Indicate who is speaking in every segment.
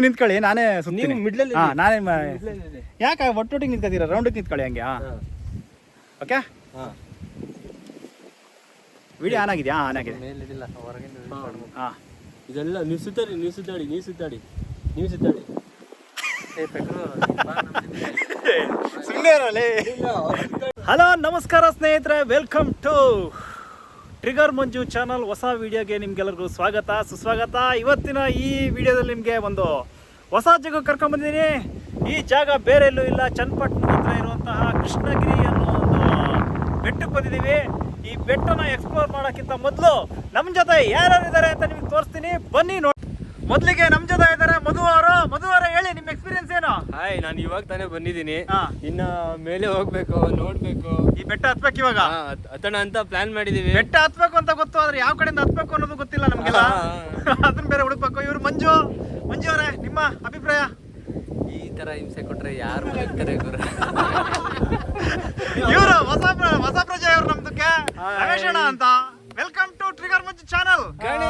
Speaker 1: ನಿಂತ್ಕೊಳ್ಳಿ ನಾನೇ
Speaker 2: ನೀವು ಮಿಡ್ಲಲ್ಲಿ
Speaker 1: ಹಾ ನಾನೇ ಯಾಕೆ ಒಟ್ಟೊಟ್ಟಿಗೆ ನಿಂತ್ಕೊತೀರ? ರೌಂಡ್ ನಿಂತ್ಕೊಳ್ಳಿ ಹಂಗೆ ಓಕೆ
Speaker 2: ಹಾ.
Speaker 1: ವಿಡಿಯೋ ಆನ್ ಆಗಿದೆಯಾ? ಆನ್ ಆಗಿದೆ.
Speaker 2: ಮೇಲಿದಿಲ್ಲ ಹೊರಗಿಂದ
Speaker 1: ಹಾ.
Speaker 2: ಇದೆಲ್ಲ ನೀವು ಸುತ್ತಾಡಿ ನೀವು ಸುತ್ತಾಡಿ ನೀವು ಸುತ್ತಾಡಿ. ನೀವು ಸುತ್ತಾಡಿ.
Speaker 1: ಸುಮ್ಮನೆ ಹಲೋ ನಮಸ್ಕಾರ ಸ್ನೇಹಿತರೆ welcome to trigger Manju channel ಹೊಸ ವಿಡಿಯೋಗೆ ನಿಮ್ಗೆಲ್ಲರಿಗೂ ಸ್ವಾಗತ. ಸುಸ್ವಾಗತ. ಇವತ್ತಿನ ಈ ವಿಡಿಯೋದಲ್ಲಿ ನಿಮಗೆ ಒಂದು ಹೊಸ ಜಾಗ ಕರ್ಕೊಂಡ್ಬಂದಿದ್ದೀನಿ ಈ ಜಾಗ ಬೇರೆ ಎಲ್ಲೂ ಇಲ್ಲ. ಚನ್ನಪಟ್ಟಣ ಹತ್ರ ಇರುವಂತಹ ಕೃಷ್ಣಗಿರಿ ಅನ್ನೋ ಒಂದು ಬೆಟ್ಟಕ್ಕೆ ಬಂದಿದ್ದೀವಿ. ಈ ಬೆಟ್ಟನ ಎಕ್ಸ್ಪ್ಲೋರ್ ಮಾಡೋಕ್ಕಿಂತ ಮೊದಲು ನಮ್ಮ ಜೊತೆ ಯಾರ್ಯಾರು ಇದ್ದಾರೆ ಅಂತ ನಿಮಗೆ ತೋರಿಸ್ತೀನಿ. ಬನ್ನಿ ನೋಡಿ ಮೊದಲಿಗೆ ನಮ್ಮ ಜೊತೆ ಇದ್ದಾರೆ ಮಧು ಅವರು. ಮಧು ಅವರೇ ಹೇಳಿ ನಿಮ್ಮ ಎಕ್ಸ್ಪೀರಿಯನ್ಸ್ ಏನು?
Speaker 2: ಹಾಯ್ ನಾನು ಇವಾಗ ತಾನೇ ಬಂದಿದ್ದೀನಿ.
Speaker 1: ಹಾ.
Speaker 2: ಇನ್ನ ಮೇಲೆ ಹೋಗ್ಬೇಕು ನೋಡ್ಬೇಕು.
Speaker 1: ಈ ಬೆಟ್ಟ ಹತ್ಬೇಕು ಇವಾಗ?
Speaker 2: ಹಾ, ಹತ್- ಹತ್ತಣ ಅಂತ ಪ್ಲಾನ್ ಮಾಡಿದೀವಿ.
Speaker 1: ಬೆಟ್ಟ ಹತ್ಬೇಕು ಅಂತ ಗೊತ್ತು ಆದ್ರೆ ಯಾವ ಕಡೆಯಿಂದ ಹತ್ಬೇಕು ಅನ್ನೋದು ಗೊತ್ತಿಲ್ಲ ನಮ್ಗೆಲ್ಲ. ಅದನ್ನ ಬೇರೆ ಹುಡುಕ್ಬೇಕು ಇವ್ರು ಮಂಜು. ಮಂಜು ಅವರೇ ನಿಮ್ಮ ಅಭಿಪ್ರಾಯ?
Speaker 2: ಈ ತರ ಹಿಂಸೆ ಕೊಟ್ರೆ ಯಾರು ಹೋಗ್ತಾರೆ ಗುರು?
Speaker 1: ಇವರು ಹೊಸ ಪ್ರ- ಹೊಸ ಪ್ರಜೆ ಇವ್ರು ನಮ್ದಕ್ಕೆ. ರಮೇಶ್ ಅಂತ. Welcome to trigger Manju channel ಏನ್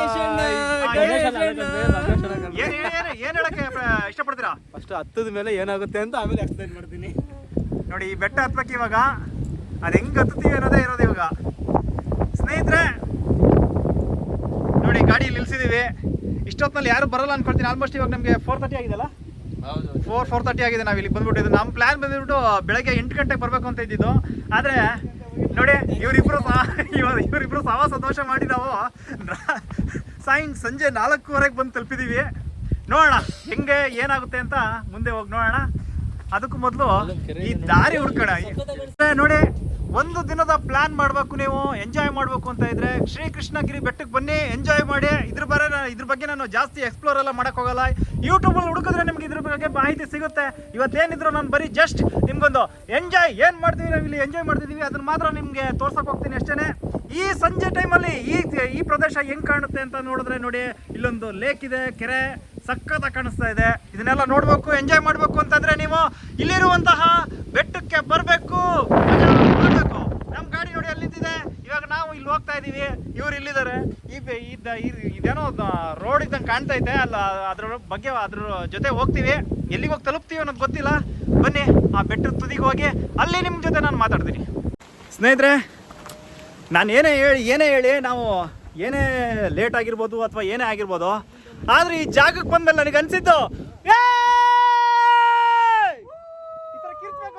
Speaker 1: ಏನ್- ಹೇಳಕ್ಕೆ ಪ್ರ- ಇಷ್ಟಪಡ್ತೀರಾ?
Speaker 2: ಫಸ್ಟ್ ಹತ್ತದ ಮೇಲೆ ಏನಾಗುತ್ತೆ ಅಂತ ಆಮೇಲೆ ಎಕ್ಸ್ಪ್ಲೈನ್ ಮಾಡ್ತೀನಿ.
Speaker 1: ನೋಡಿ ಈ ಬೆಟ್ಟ ಹತ್ಬೇಕು ಇವಾಗ. ಅದು ಹೆಂಗ್ ಹತ್ತೀವಿ ಅನ್ನೋದೇ ಇರೋದು ಇವಾಗ. ಸ್ನೇಹಿತರೆ ನೋಡಿ ಗಾಡಿ ನಿಲ್ಸಿದೀವಿ. ಇಷ್ಟೊತ್ತಿನಲ್ಲಿ ಯಾರು ಬರಲ್ಲ ಅನ್ಕೊಳ್ತೀನಿ. ಆಲ್ಮೋಸ್ಟ್ ಇವಾಗ ನಮಗೆ ಫೋರ್ ತರ್ಟಿ ಆಗಿದೆಲ್ಲ
Speaker 2: ಹೌದು.
Speaker 1: ಫೋರ್ ಫೋರ್ ತರ್ಟಿ ಆಗಿದೆ ನಾವು ಇಲ್ಲಿ ಬಂದ್ಬಿಟ್ಟಿದ್ದು. ನಮ್ಮ ಪ್ಲಾನ್ ಬಂದ್ಬಿಟ್ಟು ಬೆಳಗ್ಗೆ ಎಂಟು ಗಂಟೆಗೆ ಬರಬೇಕು ಅಂತ ಇದ್ದಿದ್ದು. ಆದರೆ ನೋಡಿ, ಇವರಿಬ್ರು ಇವರಿಬ್ರು ಸಹ ಸಂತೋಷ ಮಾಡಿದಾವ. ಸಾಯಂ, ಸಂಜೆ ನಾಲ್ಕೂವರೆಗೆ ಬಂದು ತಲುಪಿದೀವಿ. ನೋಡೋಣ, ಹೆಂಗೆ ಏನಾಗುತ್ತೆ ಅಂತ ಮುಂದೆ ಹೋಗಿ ನೋಡೋಣ. ಅದಕ್ಕೂ ಮೊದಲು ಈ ದಾರಿ ಹುಡ್ಕೋಣ. ನೋಡಿ ಒಂದು ದಿನದ ಪ್ಲಾನ್ ಮಾಡಬೇಕು ನೀವು ಎಂಜಾಯ್ ಮಾಡಬೇಕು ಅಂತ ಇದ್ರೆ ಶ್ರೀಕೃಷ್ಣಗಿರಿ ಬೆಟ್ಟಕ್ಕೆ ಬನ್ನಿ ಎಂಜಾಯ್ ಮಾಡಿ. ಇದ್ರ ಬರ ಇದ್ರ ಬಗ್ಗೆ ನಾನು ಜಾಸ್ತಿ ಎಕ್ಸ್ಪ್ಲೋರ್ ಎಲ್ಲ ಮಾಡಕ್ ಹೋಗಲ್ಲ. ಯೂಟ್ಯೂಬಲ್ಲಿ ಹುಡುಕಿದ್ರೆ ನಿಮ್ಗೆ ಇದ್ರ ಬಗ್ಗೆ ಮಾಹಿತಿ ಸಿಗುತ್ತೆ. ಇವತ್ತೇನಿದ್ರು ನಾನು ಬರೀ ಜಸ್ಟ್ ನಿಮ್ಗೊಂದು ಎಂಜಾಯ್ ಏನು ಮಾಡ್ತೀವಿ ನಾವು ಇಲ್ಲಿ ಎಂಜಾಯ್ ಮಾಡ್ತಿದ್ದೀವಿ ಅದನ್ನ ಮಾತ್ರ ನಿಮಗೆ ತೋರ್ಸಕ್ ಹೋಗ್ತೀನಿ ಅಷ್ಟೇ ಈ ಸಂಜೆ ಟೈಮಲ್ಲಿ ಈ ಈ ಪ್ರದೇಶ ಹೆಂಗೆ ಕಾಣುತ್ತೆ ಅಂತ ನೋಡಿದ್ರೆ ನೋಡಿ ಇಲ್ಲೊಂದು ಲೇಕ್ ಇದೆ ಕೆರೆ. ಸಖತ್ತ ಕಾಣಿಸ್ತಾ ಇದೆ. ಇದನ್ನೆಲ್ಲ ನೋಡ್ಬೇಕು ಎಂಜಾಯ್ ಮಾಡಬೇಕು ಅಂತಂದ್ರೆ ನೀವು ಇಲ್ಲಿರುವಂತಹ ಬೆಟ್ಟಕ್ಕೆ ಬರಬೇಕು. ಮಾಡಬೇಕು ನಮ್ಮ ಗಾಡಿ ನೋಡಿ ಅಲ್ಲಿ ನಿಂತಿದೆ? ಇವಾಗ ನಾವು ಇಲ್ಲಿ ಹೋಗ್ತಾ ಇದೀವಿ. ಇವ್ರು ಇಲ್ಲಿದ್ದಾರೆ. ಈ- ಇದೇನೋ ರೋಡ್ ಇದ್ದಂಗೆ ಕಾಣ್ತಾ ಇದೆ ಅಲ್ಲ, ಅದ್ರ ಬಗ್ಗೆ ಅದ್ರ ಜೊತೆ ಹೋಗ್ತೀವಿ. ಎಲ್ಲಿಗೆ ಹೋಗಿ ತಲುಪ್ತೀವಿ ಅನ್ನೋದು ಗೊತ್ತಿಲ್ಲ. ಬನ್ನಿ, ಆ ಬೆಟ್ಟದ ತುದಿಗೆ ಹೋಗಿ ಅಲ್ಲಿ ನಿಮ್ಮ ಜೊತೆ ನಾನು ಮಾತಾಡ್ತೀನಿ. ಸ್ನೇಹಿತರೆ, ನಾನು ಏನೇ ಹೇಳಿ ಏನೇ ಹೇಳಿ, ನಾವು ಏನೇ ಲೇಟ್ ಆಗಿರ್ಬೋದು ಅಥವಾ ಏನೇ ಆಗಿರ್ಬೋದು ಆದ್ರೆ ಈ ಜಾಗಕ್ಕೆ ಬಂದ್ಮೇಲೆ ನನಗೆ ಅನ್ಸಿದ್ದು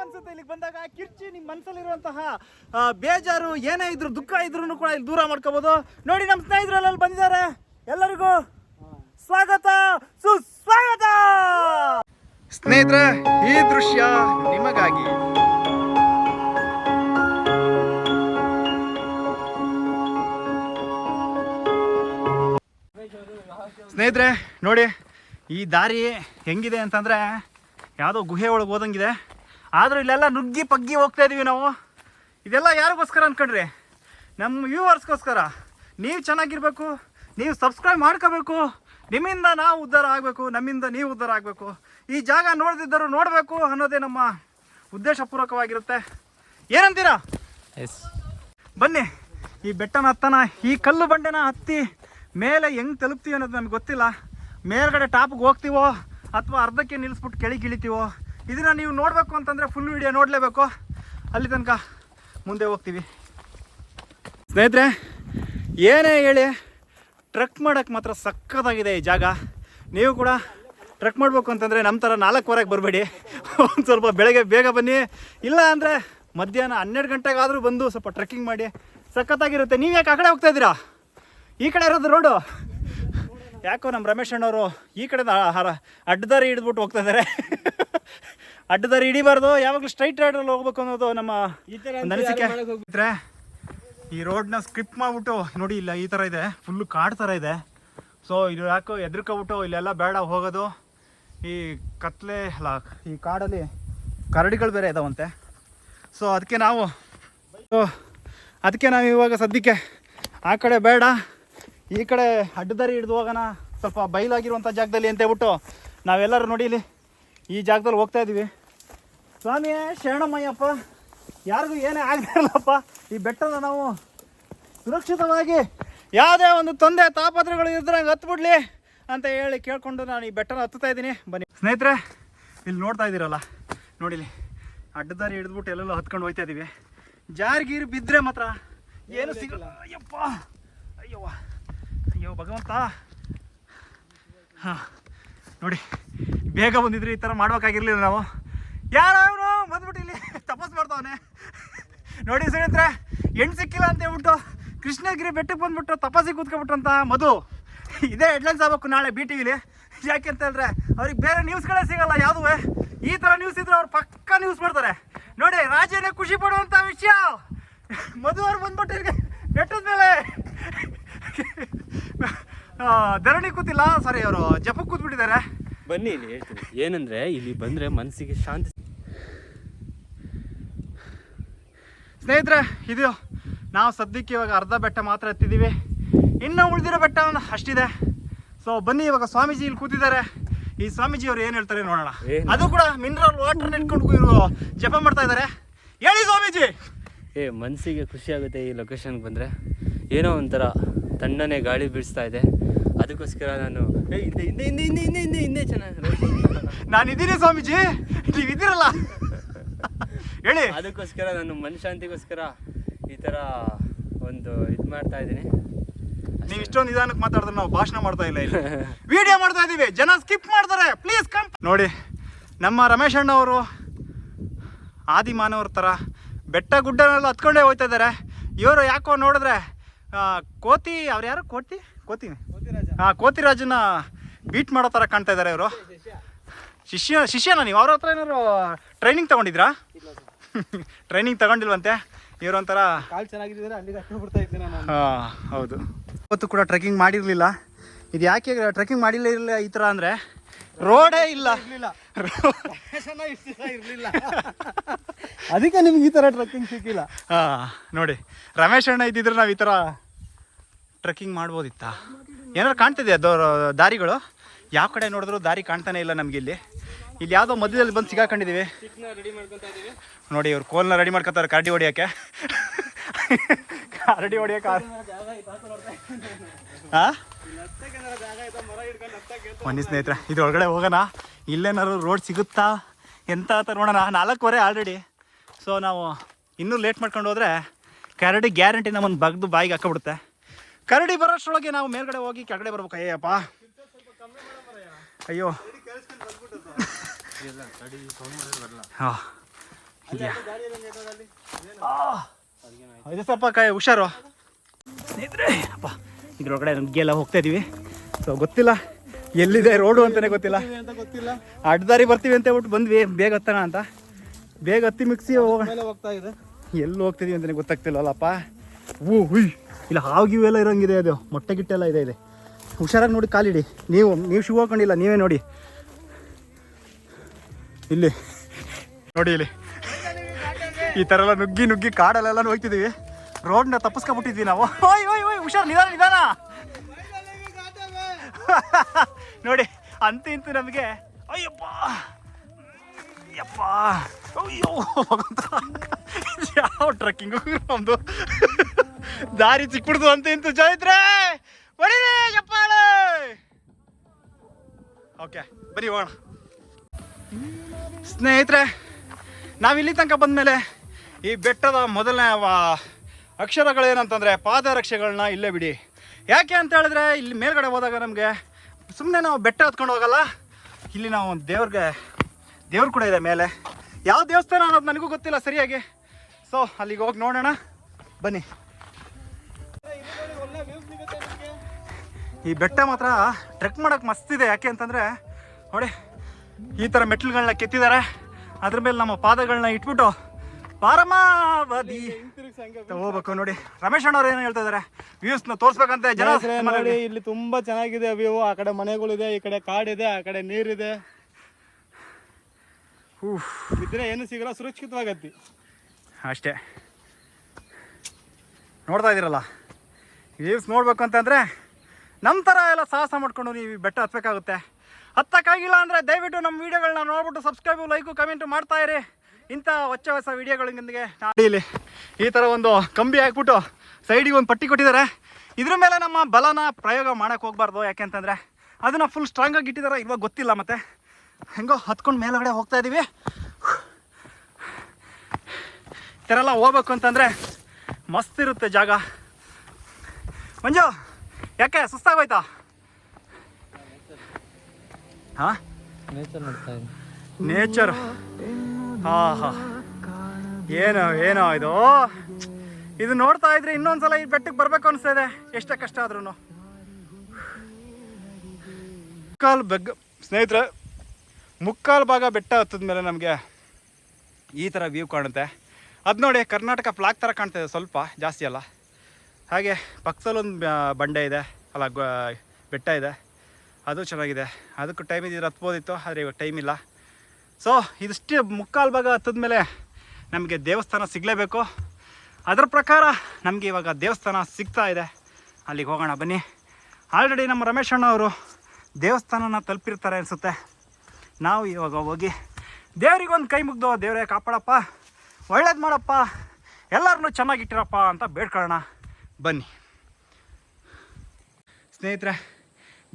Speaker 1: ಅನ್ಸುತ್ತೆ ಇಲ್ಲಿಗೆ ಬಂದಾಗ. ಕಿರ್ಚಿ ನಿಮ್ಮ ಮನಸ್ಸಲ್ಲಿರುವಂತಹ ಬೇಜಾರು, ಏನೇ ಇದ್ರು, ದುಃಖ ಇದ್ರು ಕೂಡ ಇಲ್ಲಿ ದೂರ ಮಾಡ್ಕೋಬಹುದು ನೋಡಿ ನಮ್ಮ ಸ್ನೇಹಿತರು ಬಂದಿದ್ದಾರೆ? ಎಲ್ಲರಿಗೂ ಸ್ವಾಗತ, ಸುಸ್ವಾಗತ! ಸ್ನೇಹಿತರೆ, ಈ ದೃಶ್ಯ ನಿಮಗಾಗಿ. ಸ್ನೇಹಿತರೆ ನೋಡಿ ಈ ದಾರಿ ಹೆಂಗಿದೆ ಅಂತಂದರೆ ಯಾವುದೋ ಗುಹೆ ಒಳಗೆ ಹೋದಂಗಿದೆ. ಆದರೂ ಇಲ್ಲೆಲ್ಲ ನುಗ್ಗಿ ಪಗ್ಗಿ ಹೋಗ್ತಾ ಇದೀವಿ ನಾವು. ಇದೆಲ್ಲ ಯಾರಿಗೋಸ್ಕರ ಅಂದ್ಕೊಂಡ್ರಿ ನಮ್ಮ ವ್ಯೂವರ್ಸ್ಗೋಸ್ಕರ. ನೀವು ಚೆನ್ನಾಗಿರ್ಬೇಕು ನೀವು ಸಬ್ಸ್ಕ್ರೈಬ್ ಮಾಡ್ಕೋಬೇಕು ನಿಮ್ಮಿಂದ ನಾವು ಉದ್ಧಾರ ಆಗಬೇಕು ನಮ್ಮಿಂದ ನೀವು ಉದ್ಧಾರ ಆಗಬೇಕು. ಈ ಜಾಗ ನೋಡದಿದ್ದರೂ ನೋಡಬೇಕು ಅನ್ನೋದೇ ನಮ್ಮ ಉದ್ದೇಶಪೂರ್ವಕವಾಗಿರುತ್ತೆ. ಏನಂತೀರಾ?
Speaker 2: ಎಸ್
Speaker 1: ಬನ್ನಿ ಈ ಬೆಟ್ಟನ ಹತ್ತನ ಈ ಕಲ್ಲು ಬಂಡೆನ ಹತ್ತಿ ಮೇಲೆ ಹೆಂಗೆ ತಲುಪ್ತೀವಿ ಅನ್ನೋದು ನಮ್ಗೆ ಗೊತ್ತಿಲ್ಲ. ಮೇಲ್ಗಡೆ ಟಾಪ್ಗೆ ಹೋಗ್ತೀವೋ ಅಥವಾ ಅರ್ಧಕ್ಕೆ ನಿಲ್ಲಿಸ್ಬಿಟ್ಟು ಕೆಳಗೆ ಇಳಿತೀವೋ? ಇದನ್ನು ನೀವು ನೋಡಬೇಕು ಅಂತಂದರೆ ಫುಲ್ ವಿಡಿಯೋ ನೋಡಲೇಬೇಕು. ಅಲ್ಲಿ ತನಕ ಮುಂದೆ ಹೋಗ್ತೀವಿ. ಸ್ನೇಹಿತರೆ, ಏನೇ ಹೇಳಿ ಟ್ರಕ್ ಮಾಡೋಕ್ಕೆ ಮಾತ್ರ ಸಕ್ಕತ್ತಾಗಿದೆ ಈ ಜಾಗ. ನೀವು ಕೂಡ ಟ್ರಕ್ ಮಾಡಬೇಕು ಅಂತಂದರೆ ನಮ್ಮ ಥರ ನಾಲ್ಕುವರೆಗೆ ಬರಬೇಡಿ. ಒಂದು ಸ್ವಲ್ಪ ಬೆಳಗ್ಗೆ ಬೇಗ ಬನ್ನಿ. ಇಲ್ಲ ಅಂದರೆ ಮಧ್ಯಾಹ್ನ ಹನ್ನೆರಡು ಗಂಟೆಗಾದರೂ ಬಂದು ಸ್ವಲ್ಪ ಟ್ರೆಕ್ಕಿಂಗ್ ಮಾಡಿ. ಸಖತ್ತಾಗಿರುತ್ತೆ ನೀವು ಯಾಕೆ ಆ ಕಡೆ ಹೋಗ್ತಾ ಇದ್ದೀರಾ? ಈ ಕಡೆ ಇರೋದು ರೋಡು. ಯಾಕೋ ನಮ್ಮ ರಮೇಶ್ ಅಣ್ಣವರು ಈ ಕಡೆ ಅಡ್ಡದಾರಿ ಹಿಡಿದ್ಬಿಟ್ಟು ಹೋಗ್ತಾ ಇದ್ದಾರೆ ಅಡ್ಡದಾರಿ ಹಿಡಿಬಾರ್ದು ಯಾವಾಗಲೂ ಸ್ಟ್ರೈಟ್ ರೈಡಲ್ಲಿ ಹೋಗ್ಬೇಕು ಅನ್ನೋದು ನಮ್ಮ
Speaker 2: ತರ
Speaker 1: ಅನಿಸಿಕೆ. ಇದ್ರೆ ಈ ರೋಡ್ನ ಸ್ಕಿಪ್ ಮಾಡ್ಬಿಟ್ಟು ನೋಡಿ ಇಲ್ಲ ಈ ಥರ ಇದೆ ಫುಲ್ಲು ಕಾಡು ಥರ ಇದೆ. ಸೊ ಇದು ಯಾಕೋ ಎದ್ರಕೊಬಿಟ್ಟು ಇಲ್ಲೆಲ್ಲ ಬೇಡ ಹೋಗೋದು. ಈ ಕತ್ಲೆ ಅಲ್ಲ ಈ ಕಾಡಲ್ಲಿ ಕರಡಿಗಳು ಬೇರೆ ಇದಾವಂತೆ. ಸೊ ಅದಕ್ಕೆ ನಾವು ಸೊ ಅದಕ್ಕೆ ನಾವು ಇವಾಗ ಸದ್ಯಕ್ಕೆ ಆ ಕಡೆ ಬೇಡ. ಈ ಕಡೆ ಅಡ್ಡದಾರಿ ಹಿಡಿದು ಹೋಗೋಣ ಸ್ವಲ್ಪ ಬಯಲಾಗಿರುವಂಥ ಜಾಗದಲ್ಲಿ ಅಂತ ಹೇಳ್ಬಿಟ್ಟು ನಾವೆಲ್ಲರೂ ನೋಡಿ ಈ ಜಾಗದಲ್ಲಿ ಹೋಗ್ತಾ ಇದ್ದೀವಿ. ಸ್ವಾಮಿ, ಶರಣಮ್ಮಯ್ಯಪ್ಪ, ಯಾರಿಗೂ ಏನೇ ಆಗದೆ ಇರಲ್ಲಪ್ಪ ಈ ಬೆಟ್ಟದ ನಾವು ಸುರಕ್ಷಿತವಾಗಿ ಯಾವುದೇ ಒಂದು ತೊಂದರೆ ತಾಪತ್ರಗಳು ಇದ್ರೆ ಹಂಗೆ ಹತ್ಬಿಡ್ಲಿ ಅಂತ ಹೇಳಿ ಕೇಳಿಕೊಂಡು ನಾನು ಈ ಬೆಟ್ಟನ ಹತ್ತುತ್ತಾ ಇದ್ದೀನಿ. ಬನ್ನಿ. ಸ್ನೇಹಿತರೆ, ಇಲ್ಲಿ ನೋಡ್ತಾ ಇದ್ದೀರಲ್ಲ ನೋಡಿಲಿ ಅಡ್ಡದಾರಿ ಹಿಡಿದ್ಬಿಟ್ಟು ಎಲ್ಲೆಲ್ಲೋ ಹತ್ಕೊಂಡು ಹೋಗ್ತಾ ಇದ್ದೀವಿ. ಜಾರ್ಗೀರು ಬಿದ್ದರೆ ಮಾತ್ರ ಏನು ಸಿಗಲ್ಲ ಅಯ್ಯಪ್ಪ, ಅಯ್ಯವ್ವ. ಅಯ್ಯೋ, ಭಗವಂತ. ಹಾಂ, ನೋಡಿ, ಬೇಗ ಬಂದಿದ್ರಿ ಈ ಥರ ಮಾಡ್ಬೇಕಾಗಿರ್ಲಿಲ್ಲ ನಾವು. ಯಾರು ಬಂದ್ಬಿಟ್ಟು ಇಲ್ಲಿ ತಪಸ್ ಮಾಡ್ತಾವನೆ. ನೋಡಿ ಸ್ನೇಹಿತರೆ, ಹೆಣ್ಣು ಸಿಕ್ಕಿಲ್ಲ ಅಂತ ಹೇಳ್ಬಿಟ್ಟು ಕೃಷ್ಣಗಿರಿ ಬೆಟ್ಟಕ್ಕೆ ಬಂದ್ಬಿಟ್ಟು ತಪಸ್ಸಿಗೆ ಕೂತ್ಕೊಬಿಟ್ರಂತ ಮಧು. ಇದೇ ಹೆಡ್ಲೈನ್ಸ್ ಆಗ್ಬೇಕು ನಾಳೆ ಬಿ ಟಿ ವಿಲಿ ಯಾಕೆ ಅಂತ ಹೇಳಿದ್ರೆ, ಅವ್ರಿಗೆ ಬೇರೆ ನ್ಯೂಸ್ಗಳೇ ಸಿಗಲ್ಲ ಯಾವುದೇ ಈ ಥರ ನ್ಯೂಸ್ ಇದ್ರೆ ಅವ್ರು ಪಕ್ಕ ನ್ಯೂಸ್ ಮಾಡ್ತಾರೆ. ನೋಡಿ, ರಾಜನೇ ಖುಷಿ ಪಡುವಂಥ ವಿಷಯ. ಮಧು ಅವ್ರು ಬಂದ್ಬಿಟ್ಟು ಬೆಟ್ಟದ ಮೇಲೆ. ಧರಣಿ ಕೂತಿಲ್ಲ? ಸರಿ ಅವರು ಜಪ ಕೂತ್ಬಿಟ್ಟಿದ್ದಾರೆ.
Speaker 2: ಬನ್ನಿ ಇಲ್ಲಿ ಹೇಳ್ತೀನಿ. ಏನಂದ್ರೆ ಇಲ್ಲಿ ಬಂದ್ರೆ ಮನಸ್ಸಿಗೆ ಶಾಂತಿ
Speaker 1: ಸ್ನೇಹಿತರೆ ಇದು ನಾವು ಸದ್ಯಕ್ಕೆ ಇವಾಗ ಅರ್ಧ ಬೆಟ್ಟ ಮಾತ್ರ ಎತ್ತಿದ್ದೀವಿ. ಇನ್ನೂ ಉಳಿದಿರೋ ಬೆಟ್ಟ ಒಂದು ಅಷ್ಟಿದೆ. ಸೊ ಬನ್ನಿ ಇವಾಗ ಸ್ವಾಮೀಜಿ ಇಲ್ಲಿ ಕೂತಿದ್ದಾರೆ. ಈ ಸ್ವಾಮೀಜಿ ಅವ್ರು ಏನು ಹೇಳ್ತಾರೆ ನೋಡೋಣ? ಅದು ಕೂಡ ಮಿನರಲ್ ವಾಟರ್ ಇಟ್ಕೊಂಡು ಇವರು ಜಪ ಮಾಡ್ತಾ ಇದ್ದಾರೆ. ಹೇಳಿ ಸ್ವಾಮೀಜಿ!
Speaker 2: ಏ ಮನಸ್ಸಿಗೆ ಖುಷಿ ಆಗುತ್ತೆ ಈ ಲೊಕೇಶನ್ಗೆ ಬಂದರೆ. ಏನೋ ಒಂಥರ ತಣ್ಣನೆ ಗಾಳಿ ಬೀಳಿಸ್ತಾ ಇದೆ. ಅದಕ್ಕೋಸ್ಕರ ನಾನು ಹಿಂದೆ ಹಿಂದೆ ಹಿಂದೆ ಹಿಂದೆ ಹಿಂದೆ ಹಿಂದೆ ಹಿಂದೆ ಚೆನ್ನಾಗಿ
Speaker 1: ನಾನು ಇದ್ದೀನಿ ಸ್ವಾಮೀಜಿ. ನೀವು ಇದ್ದೀರಲ್ಲ. ಹೇಳಿ.
Speaker 2: ಅದಕ್ಕೋಸ್ಕರ ನಾನು ಮನಶಾಂತಿಗೋಸ್ಕರ ಈ ಥರ ಒಂದು ಇದು ಮಾಡ್ತಾ ಇದ್ದೀನಿ.
Speaker 1: ನೀವು ಇಷ್ಟೊಂದು ನಿಧಾನಕ್ಕೆ ಮಾತಾಡಿದ್ರೆ ನಾವು ಭಾಷಣ ಮಾಡ್ತಾ ಇಲ್ಲ ಇಲ್ಲಿ. ವಿಡಿಯೋ ಮಾಡ್ತಾ ಇದೀವಿ. ಜನ ಸ್ಕಿಪ್ ಮಾಡ್ತಾರೆ. ಪ್ಲೀಸ್ ಕಮ್ ನೋಡಿ ನಮ್ಮ ರಮೇಶ್ ಅಣ್ಣ ಅವರು ಆದಿ ಮಾನವರ ಥರ ಬೆಟ್ಟ ಗುಡ್ಡನೆಲ್ಲ ಹತ್ಕೊಂಡೇ ಹೋಗ್ತಾ ಇದ್ದಾರೆ. ಇವರು ಯಾಕೋ ನೋಡಿದ್ರೆ ಕೋತಿ ಅವ್ರು ಯಾರು? ಕೋತಿ? ಕೋತಿ ಹಾಂ ಕೋತಿರಾಜನ ಬೀಟ್ ಮಾಡೋ ಥರ ಕಾಣ್ತಾ ಇದ್ದಾರೆ ಇವರು. ಶಿಷ್ಯ ಶಿಷ್ಯನ ನೀವು? ಅವ್ರ ಹತ್ರ ಏನಾದ್ರು ಟ್ರೈನಿಂಗ್ ತಗೊಂಡಿದ್ರಾ? ಟ್ರೈನಿಂಗ್ ತಗೊಂಡಿಲ್ವಂತೆ?
Speaker 3: ಇವ್ರ ಒಂಥರ
Speaker 1: ಹಾಂ ಹೌದು. ಇವತ್ತು ಕೂಡ ಟ್ರೆಕ್ಕಿಂಗ್ ಮಾಡಿರಲಿಲ್ಲ. ಇದು ಯಾಕೆ ಟ್ರೆಕ್ಕಿಂಗ್ ಮಾಡಿಲ್ಲ ಇರಲಿಲ್ಲ ಈ ಥರ ಅಂದರೆ ರೋಡೇ ಇಲ್ಲ.
Speaker 3: ಇರ್ಲಿಲ್ಲ. ಅದಕ್ಕೆ ನಿಮ್ಗೆ ಈ ತರ ಟ್ರಕ್ಕಿಂಗ್ ಸಿಕ್ಕಿಲ್ಲ?
Speaker 1: ಹಾಂ ನೋಡಿ ರಮೇಶ್ ಅಣ್ಣ ಇದ್ದಿದ್ರೆ ನಾವು ಈ ಥರ ಟ್ರೆಕ್ಕಿಂಗ್ ಮಾಡ್ಬೋದಿತ್ತ? ಏನಾದ್ರು ಕಾಣ್ತಿದೆ ಅದು ದಾರಿಗಳು? ಯಾವ ಕಡೆ ನೋಡಿದ್ರು ದಾರಿ ಕಾಣ್ತಾನೆ ಇಲ್ಲ ನಮಗೆ ಇಲ್ಲಿ. ಇಲ್ಲಿ ಯಾವುದೋ ಮಧ್ಯದಲ್ಲಿ ಬಂದು ಸಿಗಾಕೊಂಡಿದ್ದೀವಿ
Speaker 2: ರೆಡಿ ಮಾಡ್ಕೊತಾ ಇದ್ದೀವಿ
Speaker 1: ನೋಡಿ ಇವ್ರು ಕೋಲ್ನ ರೆಡಿ ಮಾಡ್ಕೊತಾರೆ ಕರಡಿ ಹೊಡಿಯೋಕ್ಕೆ. ಕರಡಿ ಹೊಡಿಯೋಕೆ ಹಾಂ ಬನ್ನಿ ಸ್ನೇಹಿತರೆ, ಇದ್ರೊಳಗಡೆ ಹೋಗೋಣ. ಇಲ್ಲೇನಾದ್ರು ರೋಡ್ ಸಿಗುತ್ತಾ? ಎಂತ ಅಂತ ನೋಡೋಣ. ನಾಲ್ಕೂವರೆ ಆಲ್ರೆಡಿ ಸೊ ನಾವು ಇನ್ನೂ ಲೇಟ್ ಮಾಡ್ಕೊಂಡು ಹೋದ್ರೆ ಕರಡಿ ಗ್ಯಾರಂಟಿ ನಮ್ಮನ್ನು ಬಗ್ದು ಬಾಯಿಗೆ ಹಾಕಬಿಡುತ್ತೆ ಕರಡಿ ಬರೋಷ್ಟರೊಳಗೆ ನಾವು ಮೇಲ್ಗಡೆ ಹೋಗಿ ಕೆಳಗಡೆ ಬರ್ಬೇಕು. ಅಯ್ಯಪ್ಪ ಅಯ್ಯೋ. ಹಾಂ. ಸ್ವಲ್ಪ ಕೈ ಹುಷಾರು. ಸ್ನೇಹಿತರೆ, ಅಪ್ಪ. ಇದ್ರೊಳಗಡೆ ನಮಗೆಲ್ಲ ಹೋಗ್ತಾ ಇದೀವಿ. ಸೊ ಗೊತ್ತಿಲ್ಲ ಎಲ್ಲಿದೆ ರೋಡು ಅಂತಲೇ ಗೊತ್ತಿಲ್ಲ.
Speaker 3: ಅಂತ ಗೊತ್ತಿಲ್ಲ
Speaker 1: ಅಡ್ಡದಾರಿ ಬರ್ತೀವಿ ಅಂತ ಹೇಳ್ಬಿಟ್ಟು ಬಂದ್ವಿ. ಬೇಗ ಹತ್ತಣ ಅಂತ. ಬೇಗ ಹತ್ತಿ ಮಿಕ್ಸಿ
Speaker 3: ಹೋಗ್ತಾ ಇದೆ.
Speaker 1: ಎಲ್ಲಿ ಹೋಗ್ತಿದೀವಿ ಅಂತಲೇ ಗೊತ್ತಾಗ್ತಿಲ್ಲಲ್ಲಪ್ಪ ಹೂ ಹುಯ್. ಇಲ್ಲ ಹಾವು ಗೀವು ಎಲ್ಲ ಇರೋಂಗಿದೆ ಅದು. ಮೊಟ್ಟೆ ಗಿಟ್ಟೆಲ್ಲ ಇದೆ ಇದೆ ಹುಷಾರಾಗಿ ನೋಡಿ ಕಾಲಿಡಿ ನೀವು ನೀವು ಶೂ ಹಾಕೊಂಡಿಲ್ಲ ನೀವೇ ನೋಡಿ. ಇಲ್ಲಿ. ನೋಡಿ ಇಲ್ಲಿ. ಈ ಥರ ಎಲ್ಲ ನುಗ್ಗಿ ನುಗ್ಗಿ ಕಾಡಲ್ಲೆಲ್ಲ ಹೋಗ್ತಿದ್ದೀವಿ ರೋಡ್ನ ತಪ್ಪಿಸ್ಕೊಬಿಟ್ಟಿದ್ವಿ ನಾವು. ಓಯ್ ಓಯ್. ಹುಷಾರ್, ನಿಧಾನ ನಿಧಾನ. ನೋಡಿ, ಅಂತ ಇಂತ ನಮಗೆ. ಅಯ್ಯಪ್ಪ. ಯಪ್ಪ ಅಯ್ಯೋ. ಯಾವ ಟ್ರಕ್ಕಿಂಗ್ ನಮ್ದು? ದಾರಿ ಚಿಕ್ಕಬಿಡ್ದು ಅಂತ ಇಂತ ಚೈತ್ರೆ ಹೊಡಿರಿ ಯಪ್ಪಾಳೆ ಓಕೆ ಬರೀ ಹೋಗೋಣ. ಸ್ನೇಹಿತರೆ ನಾವು ಇಲ್ಲಿ ತನಕ ಬಂದಮೇಲೆ ಈ ಬೆಟ್ಟದ ಮೊದಲನೇ ಅಕ್ಷರಗಳೇನಂತಂದರೆ ಪಾದರಕ್ಷೆಗಳನ್ನ ಇಲ್ಲೇ ಬಿಡಿ. ಯಾಕೆ ಅಂತ ಹೇಳಿದ್ರೆ ಇಲ್ಲಿ ಮೇಲ್ಗಡೆ ಹೋದಾಗ ನಮಗೆ ಸುಮ್ಮನೆ ನಾವು ಬೆಟ್ಟ ಹತ್ಕೊಂಡು ಹೋಗಲ್ಲ, ಇಲ್ಲಿ ನಾವು ಒಂದು ದೇವ್ರಿಗೆ, ದೇವ್ರು ಕೂಡ ಇದೆ ಮೇಲೆ. ಯಾವ ದೇವಸ್ಥಾನ ಅನ್ನೋದು ನನಗೂ ಗೊತ್ತಿಲ್ಲ ಸರಿಯಾಗಿ. ಸೊ ಅಲ್ಲಿಗೆ ಹೋಗಿ ನೋಡೋಣ. ಬನ್ನಿ. ಈ ಬೆಟ್ಟ ಮಾತ್ರ ಟ್ರೆಕ್ ಮಾಡೋಕೆ ಮಸ್ತಿದೆ ಯಾಕೆ ಅಂತಂದರೆ, ನೋಡಿ, ಈ ಥರ ಮೆಟ್ಲುಗಳನ್ನ ಕೆತ್ತಿದ್ದಾರೆ. ಅದ್ರ ಮೇಲೆ ನಮ್ಮ ಪಾದಗಳನ್ನ ಇಟ್ಬಿಟ್ಟು ಪಾರಮಾವಧಿ. ಹೋಗ್ಬೇಕು ನೋಡಿ. ರಮೇಶ್ ಅಣ್ಣವ್ರು ಏನು ಹೇಳ್ತಾ ಇದ್ದಾರೆ ನ ತೋರಿಸ್ಬೇಕಂತೆ ಜನ
Speaker 3: ನೋಡಿ ಇಲ್ಲಿ ತುಂಬಾ ಚೆನ್ನಾಗಿದೆ ವ್ಯೂ. ಆ ಕಡೆ ಮನೆಗಳಿದೆ ಈ ಕಡೆ ಕಾಡಿದೆ ಆ ಕಡೆ ನೀರಿದೆ. ಇದ್ರೆ ಏನು ಸಿಗಲ್ಲ ಸುರಕ್ಷಿತವಾಗತ್ತಿ.
Speaker 1: ಅಷ್ಟೇ. ನೋಡ್ತಾ ಇದ್ದೀರಲ್ಲ? ವ್ಯೂಸ್ ನೋಡ್ಬೇಕು ಅಂತಂದರೆ ನಮ್ಮ ಥರ ಎಲ್ಲ ಸಾಹಸ ಮಾಡ್ಕೊಂಡು ನೀವು ಬೆಟ್ಟ ಹತ್ಬೇಕಾಗುತ್ತೆ. ಹತ್ತಕ್ಕಾಗಿಲ್ಲ ಅಂದರೆ ದಯವಿಟ್ಟು ನಮ್ಮ ವೀಡಿಯೋಗಳನ್ನ ನೋಡ್ಬಿಟ್ಟು ಸಬ್ಸ್ಕ್ರೈಬು ಲೈಕು ಕಮೆಂಟು ಮಾಡ್ತಾ ಇರಿ. ಇಂಥ ಹೊಚ್ಚ ಹೊಸ ವೀಡಿಯೋಗಳಿಂದಗೆ ಇಲ್ಲಿ ಈ ಥರ ಒಂದು ಕಂಬಿ ಹಾಕ್ಬಿಟ್ಟು ಸೈಡಿಗೆ ಒಂದು ಪಟ್ಟಿ ಕೊಟ್ಟಿದ್ದಾರೆ. ಇದ್ರ ಮೇಲೆ ನಮ್ಮ ಬಲನ ಪ್ರಯೋಗ ಮಾಡೋಕ್ಕೆ ಹೋಗ್ಬಾರ್ದು. ಯಾಕೆಂತಂದರೆ ಅದನ್ನು ಫುಲ್ ಸ್ಟ್ರಾಂಗಾಗಿ ಇಟ್ಟಿದಾರ ಇವಾಗ ಗೊತ್ತಿಲ್ಲ ಮತ್ತೆ. ಹೆಂಗೋ ಹತ್ಕೊಂಡು ಮೇಲ್ಗಡೆ ಹೋಗ್ತಾ ಇದ್ದೀವಿ ಈ ಥರ ಎಲ್ಲ ಹೋಗ್ಬೇಕು ಅಂತಂದರೆ ಮಸ್ತ್ ಇರುತ್ತೆ ಜಾಗ. ಮಂಜು ಯಾಕೆ ಸುಸ್ತಾಗೋಯ್ತಾ? ಹಾಂ?
Speaker 2: ನೇಚರ್
Speaker 1: ನೇಚರ್ ಹಾ ಏನೋ ಏನೋ ಇದು. ಇದು ನೋಡ್ತಾ ಇದ್ರೆ ಇನ್ನೊಂದ್ಸಲ ಈ ಬೆಟ್ಟಕ್ಕೆ ಬರ್ಬೇಕು ಅನಿಸ್ತಾ ಇದೆ ಎಷ್ಟೇ ಕಷ್ಟ ಆದ್ರೂ ಮುಕ್ಕಾಲು ಬೆಗ್ ಸ್ನೇಹಿತರೆ, ಮುಕ್ಕಾಲು ಭಾಗ ಬೆಟ್ಟ ಹತ್ತದ ಮೇಲೆ ನಮಗೆ ಈ ಥರ ವ್ಯೂ ಕಾಣುತ್ತೆ. ಅದು ನೋಡಿ ಕರ್ನಾಟಕ ಫ್ಲಾಗ್ ಥರ ಇದೆ ಸ್ವಲ್ಪ, ಜಾಸ್ತಿ ಅಲ್ಲ. ಹಾಗೆ ಪಕ್ಕದಲ್ಲೊಂದು ಬಂಡೆ ಇದೆ. ಅಲ್ಲ ಬೆಟ್ಟ ಇದೆ. ಅದು ಚೆನ್ನಾಗಿದೆ. ಅದಕ್ಕೂ ಟೈಮ್ ಇದ್ದಿದ್ರೆ ಹತ್ಬೋದಿತ್ತು, ಆದರೆ ಇವಾಗ ಟೈಮ್ ಇಲ್ಲ. ಸೊ ಇದಿಷ್ಟು ಮುಕ್ಕಾಲು ಭಾಗ ಹತ್ತದ ಮೇಲೆ ನಮಗೆ ದೇವಸ್ಥಾನ ಸಿಗಲೇಬೇಕು. ಅದರ ಪ್ರಕಾರ ನಮಗೆ ಇವಾಗ ದೇವಸ್ಥಾನ ಸಿಗ್ತಾ ಇದೆ. ಅಲ್ಲಿಗೆ ಹೋಗೋಣ, ಬನ್ನಿ. ಆಲ್ರೆಡಿ ನಮ್ಮ ರಮೇಶ್ ಅಣ್ಣ ಅವರು ದೇವಸ್ಥಾನನ ತಲುಪಿರ್ತಾರೆ ಅನಿಸುತ್ತೆ. ನಾವು ಇವಾಗ ಹೋಗಿ ದೇವರಿಗೊಂದು ಕೈ ಮುಗ್ದು, ದೇವರೇ ಕಾಪಾಡಪ್ಪ, ಒಳ್ಳೇದು ಮಾಡಪ್ಪ ಎಲ್ಲರನ್ನೂ ಚೆನ್ನಾಗಿಟ್ಟಿರಪ್ಪ ಅಂತ ಬೇಡ್ಕೊಳ್ಳೋಣ. ಬನ್ನಿ. ಸ್ನೇಹಿತರೆ,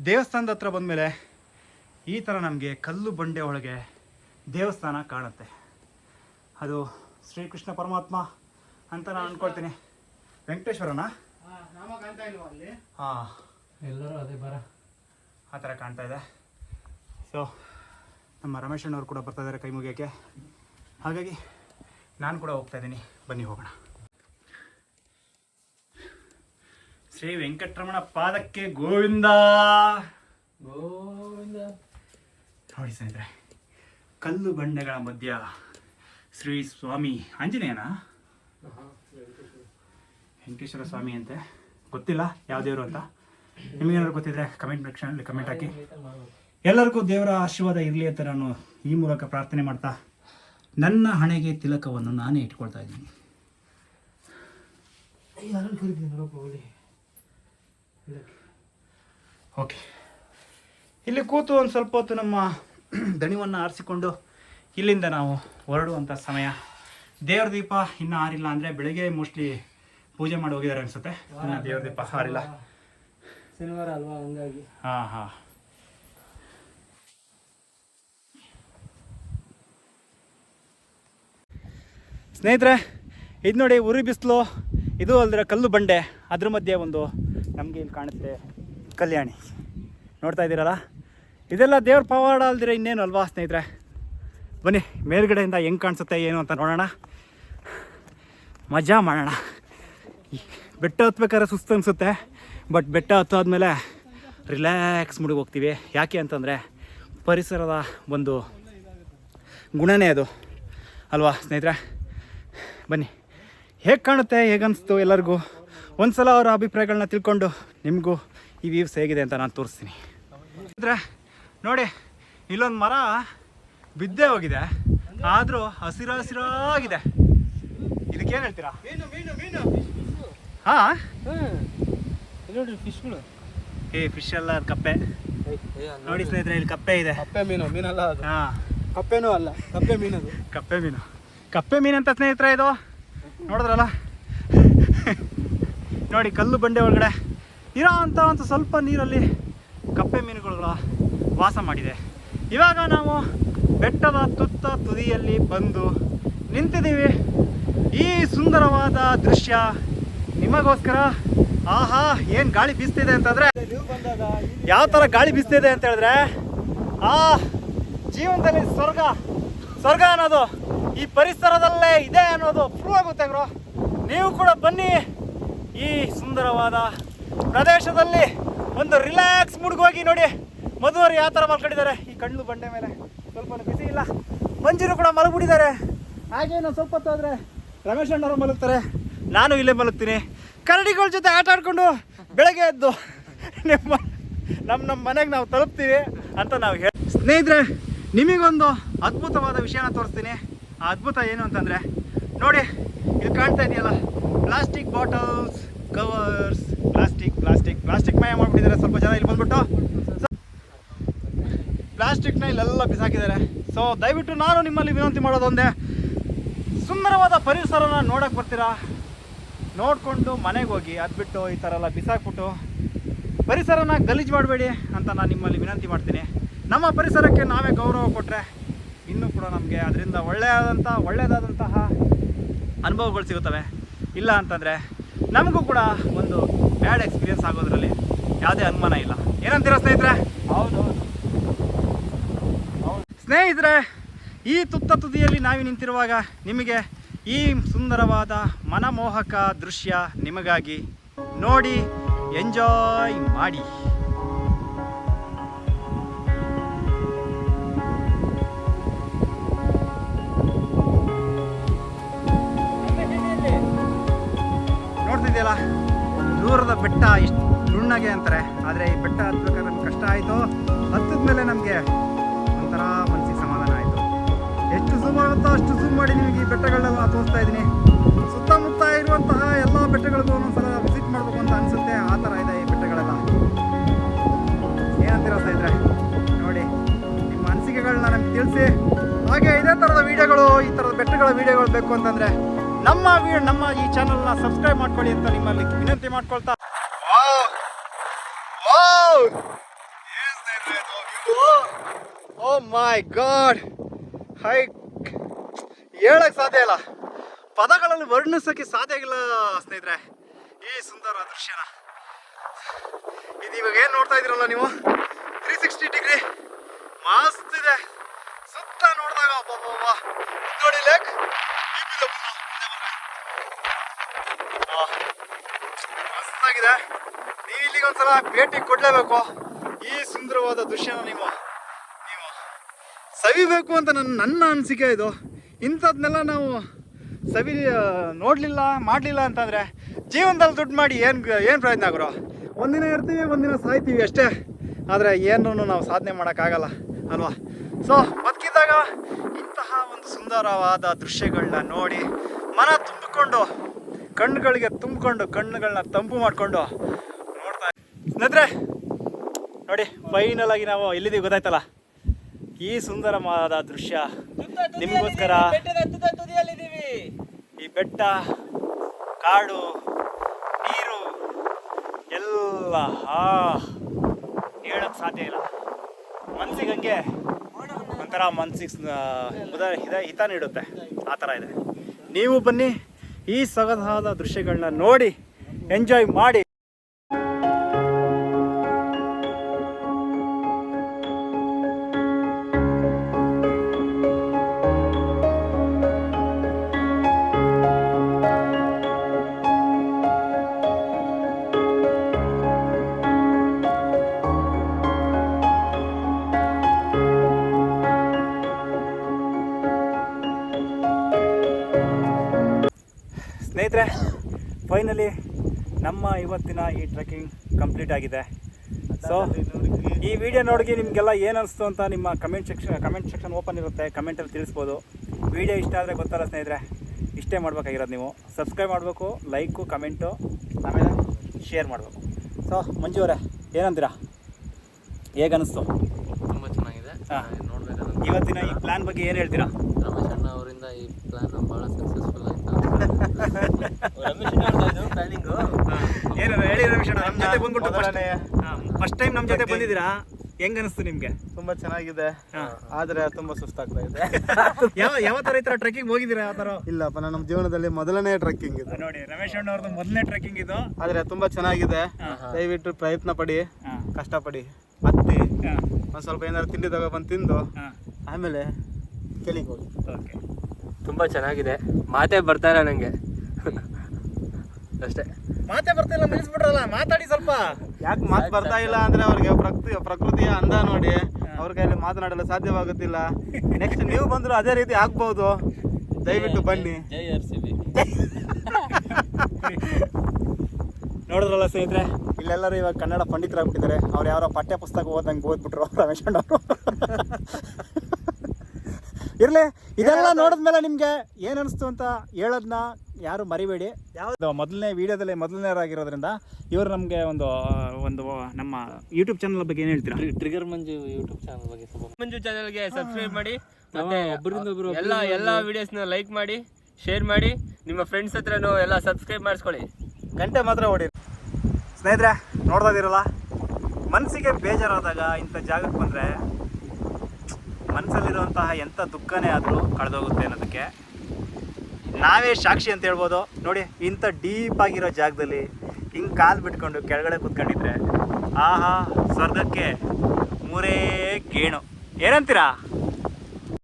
Speaker 1: ದೇವಸ್ಥಾನದ ಹತ್ರ ಬಂದಮೇಲೆ ಈ ಥರ ನಮಗೆ ಕಲ್ಲು ಬಂಡೆ ಒಳಗೆ ದೇವಸ್ಥಾನ ಕಾಣುತ್ತೆ. ಅದು ಶ್ರೀಕೃಷ್ಣ ಪರಮಾತ್ಮ ಅಂತ ನಾನು ಅನ್ಕೊಳ್ತೀನಿ. ವೆಂಕಟೇಶ್ವರನ? ಹಾಂ.
Speaker 2: ಎಲ್ಲರೂ ಅದೇ ಬರ.
Speaker 1: ಆ ಥರ ಕಾಣ್ತಾ ಇದೆ. ಸೊ ನಮ್ಮ ರಮೇಶ್ ಅಣ್ಣವ್ರು ಕೂಡ ಬರ್ತಾ ಇದ್ದಾರೆ ಕೈ ಮುಗಿಯೋಕ್ಕೆ ಹಾಗಾಗಿ ನಾನು ಕೂಡ ಹೋಗ್ತಾ ಇದ್ದೀನಿ. ಬನ್ನಿ ಹೋಗೋಣ. ಶ್ರೀ ವೆಂಕಟರಮಣ ಪಾದಕ್ಕೆ ಗೋವಿಂದ.
Speaker 2: ಗೋವಿಂದ.
Speaker 1: ನೋಡಿ ಸ್ನೇಹಿತರೆ. ಕಲ್ಲು ಬಂಡೆಗಳ ಮಧ್ಯ ಶ್ರೀ ಸ್ವಾಮಿ ಆಂಜನೇಯನ? ವೆಂಕಟೇಶ್ವರ ಸ್ವಾಮಿ ಅಂತೆ. ಗೊತ್ತಿಲ್ಲ ಯಾವ ದೇವರು ಅಂತ. ನಿಮಗೇನಾದ್ರು ಗೊತ್ತಿದ್ರೆ ಕಮೆಂಟ್ ಸೆಕ್ಷನಲ್ಲಿ ಕಮೆಂಟ್ ಹಾಕಿ. ಎಲ್ಲರಿಗೂ ದೇವರ ಆಶೀರ್ವಾದ ಇರಲಿ ಅಂತ ನಾನು ಈ ಮೂಲಕ ಪ್ರಾರ್ಥನೆ ಮಾಡ್ತಾ ನನ್ನ ಹಣೆಗೆ ತಿಲಕವನ್ನು ನಾನೇ ಇಟ್ಕೊಳ್ತಾ ಇದ್ದೀನಿ. ಓಕೆ ಇಲ್ಲಿ ಕೂತು ಒಂದು ಸ್ವಲ್ಪ ಹೊತ್ತು ನಮ್ಮ ದಣಿವನ್ನು ಆರಿಸಿಕೊಂಡು ಇಲ್ಲಿಂದ ನಾವು ಹೊರಡುವಂಥ ಸಮಯ. ದೇವ್ರ ದೀಪ ಇನ್ನೂ ಆರಿಲ್ಲ ಅಂದರೆ ಬೆಳಿಗ್ಗೆ ಮೋಸ್ಟ್ಲಿ ಪೂಜೆ ಮಾಡಿ ಹೋಗಿದ್ದಾರೆ ಅನಿಸುತ್ತೆ. ಇನ್ನು ದೇವ್ರ ದೀಪ ಆರಿಲ್ಲ.
Speaker 2: ಶನಿವಾರ ಅಲ್ವಾ ಹಂಗಾಗಿ.
Speaker 1: ಹಾಂ ಹಾಂ. ಸ್ನೇಹಿತರೆ ಇದು ನೋಡಿ ಉರಿ ಬಿಸಿಲು ಇದು ಅಲ್ದ್ರೆ ಕಲ್ಲು ಬಂಡೆ. ಅದ್ರ ಮಧ್ಯೆ ಒಂದು ನಮಗೆ ಇಲ್ಲಿ ಕಾಣುತ್ತೆ ಕಲ್ಯಾಣಿ. ನೋಡ್ತಾ ಇದ್ದೀರಲ್ಲ? ಇದೆಲ್ಲ ದೇವ್ರ ಪವಾಡ ಅಲ್ದಿರ ಇನ್ನೇನು ಅಲ್ವಾ ಸ್ನೇಹಿತರೆ? ಬನ್ನಿ, ಮೇಲ್ಗಡೆಯಿಂದ ಹೆಂಗೆ ಕಾಣಿಸುತ್ತೆ, ಏನು ಅಂತ ನೋಡೋಣ. ಮಜಾ ಮಾಡೋಣ. ಬೆಟ್ಟ ಹತ್ಬೇಕಾದ್ರೆ ಸುಸ್ತು ಅನಿಸುತ್ತೆ, ಬಟ್ ಬೆಟ್ಟ ಹತ್ತಾದ್ಮೇಲೆ ರಿಲ್ಯಾಕ್ಸ್ ಮುಡಿಗೆ ಹೋಗ್ತೀವಿ. ಯಾಕೆ ಅಂತಂದರೆ ಪರಿಸರದ ಒಂದು ಗುಣನೇ ಅದು. ಅಲ್ವಾ, ಸ್ನೇಹಿತರೆ? ಬನ್ನಿ. ಹೇಗೆ ಕಾಣುತ್ತೆ ಹೇಗನ್ನಿಸ್ತು ಎಲ್ಲರಿಗೂ? ಒಂದು ಸಲ ಅವರ ಅಭಿಪ್ರಾಯಗಳನ್ನ ತಿಳ್ಕೊಂಡು ನಿಮಗೂ ಈ ವ್ಯೂಸ್ ಹೇಗಿದೆ ಅಂತ ನಾನು ತೋರಿಸ್ತೀನಿ. ಸ್ನೇಹಿತರೆ ನೋಡಿ ಇಲ್ಲೊಂದು ಮರ ಬಿದ್ದೇ ಹೋಗಿದೆ. ಆದರೂ ಹಸಿರು ಹಸಿರಾಗಿದೆ. ಇದಕ್ಕೇನು ಹೇಳ್ತೀರಾ?
Speaker 3: ಮೀನು ಮೀನು ಮೀನು.
Speaker 1: ಹಾಂ?
Speaker 2: ನೋಡ್ರಿ ಫಿಶ್ಗಳು.
Speaker 1: ಏ ಫಿಶ್ ಎಲ್ಲ ಕಪ್ಪೆ. ನೋಡಿ ಸ್ನೇಹಿತರೆ ಇಲ್ಲಿ ಕಪ್ಪೆ ಇದೆ.
Speaker 3: ಕಪ್ಪೆ ಮೀನು ಮೀನಲ್ಲ
Speaker 1: ಹಾಂ.
Speaker 3: ಕಪ್ಪೆನೂ ಅಲ್ಲ ಕಪ್ಪೆ ಮೀನು
Speaker 1: ಕಪ್ಪೆ ಮೀನು. ಕಪ್ಪೆ ಮೀನು ಅಂತ ಸ್ನೇಹಿತರೆ ಇದು? ನೋಡಿದ್ರಲ್ಲ? ನೋಡಿ ಕಲ್ಲು ಬಂಡೆ ಒಳಗಡೆ. ಇರೋ ಅಂಥ ಒಂದು ಸ್ವಲ್ಪ ನೀರಲ್ಲಿ ಕಪ್ಪೆ ಮೀನುಗಳು ವಾಸ ಮಾಡಿದೆ. ಇವಾಗ ನಾವು ಬೆಟ್ಟದ ತುತ್ತ ತುದಿಯಲ್ಲಿ ಬಂದು ನಿಂತಿದ್ದೀವಿ. ಈ ಸುಂದರವಾದ ದೃಶ್ಯ ನಿಮಗೋಸ್ಕರ ಆಹಾ ಏನು ಗಾಳಿ ಬೀಸ್ತಿದೆ ಅಂತಂದರೆ? ಯಾವ ಥರ ಗಾಳಿ ಬೀಸ್ತಿದೆ ಅಂತ ಹೇಳಿದ್ರೆ ಆ ಜೀವನದಲ್ಲಿ ಸ್ವರ್ಗ ಸ್ವರ್ಗ ಅನ್ನೋದು ಈ ಪರಿಸರದಲ್ಲೇ ಇದೆ ಅನ್ನೋದು ಪ್ರೂವ್ ಆಗುತ್ತೆ ಬ್ರೋ. ನೀವು ಕೂಡ ಬನ್ನಿ. ಈ ಸುಂದರವಾದ ಪ್ರದೇಶದಲ್ಲಿ ಒಂದು ರಿಲ್ಯಾಕ್ಸ್ ಮುಡುಗೋಗಿ ನೋಡಿ. ಮಧುವರು ಯಾವ ಥರ ಮಲ್ಕೊಂಡಿದ್ದಾರೆ? ಈ ಕಣ್ಣು ಬಂಡೆ ಮೇಲೆ ಸ್ವಲ್ಪ ಬಿಸಿ ಇಲ್ಲ. ಮಂಜಿರು ಕೂಡ ಮಲಗ್ಬಿಟ್ಟಿದ್ದಾರೆ. ಹಾಗೆ ಸ್ವಲ್ಪ ಹೊತ್ತು ಹೋದ್ರೆ ರಮೇಶ್ ಅಣ್ಣವರು ಮಲಗ್ತಾರೆ. ನಾನು ಇಲ್ಲೇ ಮಲಗ್ತೀನಿ. ಕರಡಿಗಳ ಜೊತೆ ಆಟ ಆಡ್ಕೊಂಡು ಬೆಳಗ್ಗೆ ಎದ್ದು ನಿಮ್ಮ ನಮ್ಮ ನಮ್ಮ ಮನೆಗೆ ನಾವು ತಲುಪ್ತೀವಿ ಅಂತ ನಾವು ಹೇಳಿ ಸ್ನೇಹಿತರೆ, ನಿಮಗೊಂದು ಅದ್ಭುತವಾದ ವಿಷಯನ ತೋರಿಸ್ತೀನಿ. ಆ ಅದ್ಭುತ ಏನು ಅಂತಂದರೆ, ನೋಡಿ ಇಲ್ಲಿ ಕಾಣ್ತಾ ಇದೆಯಲ್ಲ, plastic bottles, covers, plastic plastic plastic ಮಯ ಮಾಡಿಬಿಟ್ಟಿದ್ದಾರೆ. ಸ್ವಲ್ಪ ಜನ ಇಲ್ಲಿ ಬಂದ್ಬಿಟ್ಟು. ಪ್ಲಾಸ್ಟಿಕ್ನ ಇಲ್ಲೆಲ್ಲ ಬಿಸಾಕಿದ್ದಾರೆ. ಸೊ ದಯವಿಟ್ಟು ನಾನು ನಿಮ್ಮಲ್ಲಿ ವಿನಂತಿ ಮಾಡೋದೊಂದೇ. ಸುಂದರವಾದ ಪರಿಸರನ ನೋಡೋಕೆ ಬರ್ತೀರಾ? ನೋಡಿಕೊಂಡು ಮನೆಗೆ ಹೋಗಿ ಅದು ಬಿಟ್ಟು ಈ ಥರ ಎಲ್ಲ ಬಿಸಾಕ್ಬಿಟ್ಟು ಪರಿಸರನ ಗಲೀಜು ಮಾಡಬೇಡಿ ಅಂತ ನಾನು ನಿಮ್ಮಲ್ಲಿ ವಿನಂತಿ ಮಾಡ್ತೀನಿ. ನಮ್ಮ ಪರಿಸರಕ್ಕೆ ನಾವೇ ಗೌರವ ಕೊಟ್ಟರೆ ಇನ್ನೂ ಕೂಡ ನಮಗೆ ಅದರಿಂದ ಒಳ್ಳೆಯದಂತ, ಒಳ್ಳೆಯದಾದಂತಹ ಅನುಭವಗಳು ಸಿಗುತ್ತವೆ. ಇಲ್ಲ ಅಂತಂದರೆ ನಮಗೂ ಕೂಡ ಒಂದು ಬ್ಯಾಡ್ ಎಕ್ಸ್ಪೀರಿಯನ್ಸ್ ಆಗೋದ್ರಲ್ಲಿ ಯಾವುದೇ ಅನುಮಾನ ಇಲ್ಲ. ಏನಂತೀರ ಸ್ನೇಹಿತರೆ?
Speaker 3: ಹೌದು.
Speaker 1: ಸ್ನೇಹಿತರೆ, ಈ ತುತ್ತ ತುದಿಯಲ್ಲಿ ನಾವು ನಿಂತಿರುವಾಗ ನಿಮಗೆ ಈ ಸುಂದರವಾದ ಮನಮೋಹಕ ದೃಶ್ಯ ನಿಮಗಾಗಿ ನೋಡಿ, ಎಂಜಾಯ್ ಮಾಡಿ. ನೋಡ್ತಿದ್ದೀಯಲ್ಲ, ದೂರದ ಬೆಟ್ಟ ಇಷ್ಟು ನುಣ್ಣಗೆ ಅಂತಾರೆ. ಆದರೆ ಈ ಬೆಟ್ಟ ಹತ್ಬೇಕಾದ್ರೆ ನಮ್ಗೆ ಕಷ್ಟ ಆಯಿತು. ಹತ್ತಿದ ಮೇಲೆ ನಮಗೆ ಎಷ್ಟು ಝೂಮ್ ಆಗುತ್ತೋ ಅಷ್ಟು ಝೂಮ್ ಮಾಡಿ ನಿಮಗೆ ಈ ಬೆಟ್ಟಗಳನ್ನೆಲ್ಲ ತೋರಿಸ್ತಾ ಇದ್ದೀನಿ. ಸುತ್ತಮುತ್ತ ಇರುವಂತಹ ಎಲ್ಲ ಬೆಟ್ಟಗಳಿಗೂ ಒಂದೊಂದ್ಸಲ ವಿಸಿಟ್ ಮಾಡಬೇಕು ಅಂತ ಅನಿಸುತ್ತೆ. ಆ ಥರ ಇದೆ ಈ ಬೆಟ್ಟಗಳೆಲ್ಲ. ಏನಂತೀರ ಸ್ನೇಹಿತರೆ? ನೋಡಿ, ನಿಮ್ಮ ಅನಿಸಿಕೆಗಳನ್ನ ನಮ್ಗೆ ತಿಳಿಸಿ. ಹಾಗೆ ಇದೇ ಥರದ ವೀಡಿಯೋಗಳು, ಈ ಥರದ ಬೆಟ್ಟಗಳ ವೀಡಿಯೋಗಳು ಬೇಕು ಅಂತಂದರೆ ನಮ್ಮ ವೀಡಿಯೋ ನಮ್ಮ ಈ ಚಾನಲ್ನ ಸಬ್ಸ್ಕ್ರೈಬ್ ಮಾಡ್ಕೊಳ್ಳಿ ಅಂತ ನಿಮ್ಮಲ್ಲಿ ವಿನಂತಿ ಮಾಡ್ಕೊಳ್ತಾ ಓ ಮೈ ಗಾಡ್! ಹೈ ಹೇಳಕ್ ಸಾಧ್ಯ ಇಲ್ಲ. ಪದಗಳಲ್ಲಿ ವರ್ಣಿಸೋಕ್ಕೆ ಸಾಧ್ಯ ಇಲ್ಲ ಸ್ನೇಹಿತರೆ. ಈ ಸುಂದರ ದೃಶ್ಯನ. ಇದು ಇವಾಗ ಏನು ನೋಡ್ತಾ ಇದ್ದೀರಲ್ಲ ನೀವು? ತ್ರೀ ಸಿಕ್ಸ್ಟಿ ಡಿಗ್ರಿ ಮಸ್ತ್ ಇದೆ. ಸುತ್ತ ನೋಡಿದಾಗ ನೋಡಿ ಲೇಕ್ ಮಸ್ತಾಗಿದೆ ನೀವು ಇಲ್ಲಿಗೆ ಒಂದ್ಸಲ ಭೇಟಿ ಕೊಡ್ಲೇಬೇಕು. ಈ ಸುಂದರವಾದ ದೃಶ್ಯನ ನೀವು. ಸವಿಬೇಕು ಅಂತ ನನ್ನ ನನ್ನ ಅನಿಸಿಕೆ ಇದು. ಇಂಥದ್ನೆಲ್ಲ ನಾವು ಸವಿ ನೋಡಲಿಲ್ಲ, ಮಾಡಲಿಲ್ಲ ಅಂತಂದರೆ ಜೀವನದಲ್ಲಿ ದುಡ್ಡು ಮಾಡಿ ಏನು ಏನು ಪ್ರಯತ್ನ ಆಗೋರು ಒಂದಿನ ಇರ್ತೀವಿ, ಒಂದಿನ ಸಾಯ್ತೀವಿ ಅಷ್ಟೇ. ಆದರೆ ಏನೂ ನಾವು ಸಾಧನೆ ಮಾಡೋಕ್ಕಾಗಲ್ಲ, ಅಲ್ವಾ? ಸೊ ಬದುಕಿದ್ದಾಗ ಇಂತಹ ಒಂದು ಸುಂದರವಾದ ದೃಶ್ಯಗಳನ್ನ ನೋಡಿ ಮನ ತುಂಬಿಕೊಂಡು, ಕಣ್ಣುಗಳಿಗೆ ತುಂಬಿಕೊಂಡು ಕಣ್ಣುಗಳನ್ನ ತಂಪು ಮಾಡಿಕೊಂಡು ನೋಡ್ತಾ ಸ್ನೇಹಿತರೆ, ನೋಡಿ ಫೈನಲ್ ಆಗಿ ನಾವು ಎಲ್ಲಿದ್ದೀವಿ ಗೊತ್ತಾಯ್ತಲ್ಲ? ಈ ಸುಂದರವಾದ ದೃಶ್ಯ ನಿಮಗೋಸ್ಕರ ಈ ಬೆಟ್ಟ ಕಾಡು ನೀರು ಎಲ್ಲ ಆ ಹೇಳಕ್ ಸಾಧ್ಯ ಇಲ್ಲ. ಮನ್ಸಿಗೆ ಹಂಗೆ ಒಂಥರ ಮನ್ಸಿಗೆ ಮುದ ಹಿತ ಹಿತ ನೀಡುತ್ತೆ. ಆ ಥರ ಇದೆ. ನೀವು ಬನ್ನಿ ಈ ಸೊಗಸಾದ ದೃಶ್ಯಗಳನ್ನ ನೋಡಿ ಎಂಜಾಯ್ ಮಾಡಿ. ಸ್ನೇಹಿತರೆ ಫೈನಲಿ ನಮ್ಮ ಇವತ್ತಿನ ಈ ಟ್ರೆಕ್ಕಿಂಗ್ ಕಂಪ್ಲೀಟ್ ಆಗಿದೆ. ಸೊ ಈ ವಿಡಿಯೋ ನೋಡಿ ನಿಮಗೆಲ್ಲ ಏನು ಅನಿಸ್ತು ಅಂತ ನಿಮ್ಮ comment section comment section open ಇರುತ್ತೆ ಕಮೆಂಟಲ್ಲಿ ತಿಳಿಸ್ಬೋದು. ವಿಡಿಯೋ ಇಷ್ಟ ಆದರೆ ಗೊತ್ತಲ್ಲ ಸ್ನೇಹಿತರೆ ಇಷ್ಟೇ ಮಾಡಬೇಕಾಗಿರೋದು ನೀವು. ಸಬ್ಸ್ಕ್ರೈಬ್ ಮಾಡಬೇಕು ಲೈಕು ಕಮೆಂಟು ಆಮೇಲೆ ಶೇರ್ ಮಾಡಬೇಕು. ಸೊ ಮಂಜು ಅವರೇ ಏನಂತೀರಾ? ಹೇಗೆ ಅನಿಸ್ತು?
Speaker 2: ತುಂಬ ಚೆನ್ನಾಗಿದೆ.
Speaker 1: ಹಾಂ. ಇವತ್ತಿನ ಈ ಪ್ಲ್ಯಾನ್ ಬಗ್ಗೆ ಏನು ಹೇಳ್ತೀರಾ?
Speaker 2: ರಮೇಶ್ ಅಣ್ಣ ಅವರಿಂದ ಈ ಪ್ಲ್ಯಾನ್ ಭಾಳ ಸಕ್ಸಸ್ಫುಲ್ ಆಯ್ತು ರಮೇಶ್ ಪ್ಲಾನಿಂಗು
Speaker 1: ಏನು ಹೇಳಿ ರಮೇಶ್ ಅಣ್ಣ, ನಮ್ಮ ಜೊತೆ ಬಂದ್ಬಿಟ್ಟು ಫಸ್ಟ್ ಟೈಮ್ ನಮ್ಮ ಜೊತೆ ಬಂದಿದ್ದೀರಾ? ಹೆಂಗ್ ಅನಿಸ್ತು ನಿಮ್ಗೆ?
Speaker 3: ತುಂಬಾ ಚೆನ್ನಾಗಿದೆ.
Speaker 1: ಹಾ.
Speaker 3: ಆದ್ರೆ ತುಂಬಾ ಸುಸ್ತಾಗ್ತಾ ಇದೆ.
Speaker 1: ಯಾವ ಯಾವ ತರ ಈ ತರ ಟ್ರೆಕ್ಕಿಂಗ್ ಹೋಗಿದ್ದೀರಾ ಯಾವ ತರ?
Speaker 3: ಇಲ್ಲಪ್ಪ ನಮ್ಮ ಜೀವನದಲ್ಲಿ ಮೊದಲನೇ ಟ್ರೆಕ್ಕಿಂಗ್ ಇದು.
Speaker 1: ನೋಡಿ ರಮೇಶ್ ಅಣ್ಣ ಅವ್ರದ್ದು ಮೊದಲನೇ ಟ್ರೆಕ್ಕಿಂಗ್ ಇದು.
Speaker 3: ಆದ್ರೆ ತುಂಬಾ ಚೆನ್ನಾಗಿದೆ. ದಯವಿಟ್ಟು ಪ್ರಯತ್ನ ಪಡಿ. ಕಷ್ಟಪಡಿ. ಹತ್ತಿ ಒಂದ್ ಸ್ವಲ್ಪ ಏನಾದ್ರು ತಿಂಡಿ ತಗೊಬಂದು ತಿಂದು ಆಮೇಲೆ ಕೆಲಿಗೆ ಹೋಗಿ.
Speaker 1: Okay.
Speaker 2: ತುಂಬ ಚೆನ್ನಾಗಿದೆ. ಮಾತೇ ಬರ್ತಾ ಇಲ್ಲ ನನಗೆ ಅಷ್ಟೇ.
Speaker 1: ಮಾತೇ ಇಲ್ಲ ನಿಲ್ಸ್ಬಿಟ್ರಲ್ಲ ಮಾತಾಡಿ ಸ್ವಲ್ಪ.
Speaker 3: ಯಾಕೆ ಮಾತು ಬರ್ತಾ ಇಲ್ಲ ಅಂದ್ರೆ ಅವ್ರಿಗೆ ಪ್ರಕೃತಿ ಪ್ರಕೃತಿಯ ಅಂದ ನೋಡಿ ಅವ್ರ ಕೈಯಲ್ಲಿ ಮಾತನಾಡಲು ಸಾಧ್ಯವಾಗುತ್ತಿಲ್ಲ. ನೆಕ್ಸ್ಟ್ ನೀವು ಬಂದ್ರು ಅದೇ ರೀತಿ ಆಗ್ಬಹುದು ದಯವಿಟ್ಟು ಬನ್ನಿ.
Speaker 2: ಜೈ ಆರ್ ಸಿ ಬಿ.
Speaker 1: ನೋಡಿದ್ರಲ್ಲ ಸ್ನೇಹಿತರೆ? ಇಲ್ಲೆಲ್ಲರೂ ಇವಾಗ ಕನ್ನಡ ಪಂಡಿತರಾಗ್ಬಿಟ್ಟಿದ್ದಾರೆ. ಅವ್ರು ಯಾರೋ ಪಠ್ಯ ಪುಸ್ತಕ ಓದಂಗೆ ಓದ್ಬಿಟ್ರು ರಮೇಶ್ ಅಣ್ಣ ಅವರು ಇರ್ಲಿ ಇದೆಲ್ಲ ನೋಡಿದ್ಮೇಲೆ ನಿಮ್ಗೆ ಏನ್ ಅನಿಸ್ತು ಅಂತ ಹೇಳೋದನ್ನ ಯಾರು ಮರಿಬೇಡಿ. ಯಾವ್ದು ಮೊದಲನೇ ವಿಡಿಯೋದಲ್ಲಿ ಮೊದಲನೇರಾಗಿರೋದ್ರಿಂದ ಇವರು ನಮಗೆ ಒಂದು ಒಂದು ನಮ್ಮ ಯೂಟ್ಯೂಬ್ ಚಾನಲ್ ಬಗ್ಗೆ ಏನು ಹೇಳ್ತೀರಾ?
Speaker 2: ಟ್ರಿಗರ್ ಮಂಜು ಯೂಟ್ಯೂಬ್ ಚಾನಲ್ ಬಗ್ಗೆ ಮಂಜು ಚಾನಲ್ಗೆ ಸಬ್ಸ್ಕ್ರೈಬ್ ಮಾಡಿ ಮತ್ತೆ
Speaker 4: ಒಬ್ಬರಿಂದ ಒಬ್ರು,
Speaker 2: ಎಲ್ಲ ಎಲ್ಲ ವಿಡಿಯೋಸ್ನ ಲೈಕ್ ಮಾಡಿ ಶೇರ್ ಮಾಡಿ ನಿಮ್ಮ ಫ್ರೆಂಡ್ಸ್ ಹತ್ರ ಎಲ್ಲ ಸಬ್ಸ್ಕ್ರೈಬ್ ಮಾಡಿಸ್ಕೊಳ್ಳಿ.
Speaker 3: ಗಂಟೆ ಮಾತ್ರ ಹೊಡಿ
Speaker 1: ಸ್ನೇಹಿತರೆ ನೋಡ್ತಾ ಇದ್ದೀರಲ್ಲ ಮನಸ್ಸಿಗೆ ಬೇಜಾರಾದಾಗ ಇಂಥ ಜಾಗಕ್ಕೆ ಬಂದರೆ ಮನಸ್ಸಲ್ಲಿರುವಂತಹ ಎಂಥ ದುಃಖನೇ ಆದರೂ ಕಳೆದೋಗುತ್ತೆ ಅನ್ನೋದಕ್ಕೆ ನಾವೇ ಸಾಕ್ಷಿ ಅಂತ ಹೇಳ್ಬೋದು. ನೋಡಿ, ಇಂಥ ಡೀಪ್ ಆಗಿರೋ ಜಾಗದಲ್ಲಿ ಹಿಂಗೆ ಕಾಲು ಬಿಟ್ಕೊಂಡು ಕೆಳಗಡೆ ಕೂತ್ಕೊಂಡಿದ್ರೆ, ಆಹಾ, ಸ್ವರ್ಗಕ್ಕೆ ಮೂರೇ ಗೇಣು. ಏನಂತೀರಾ?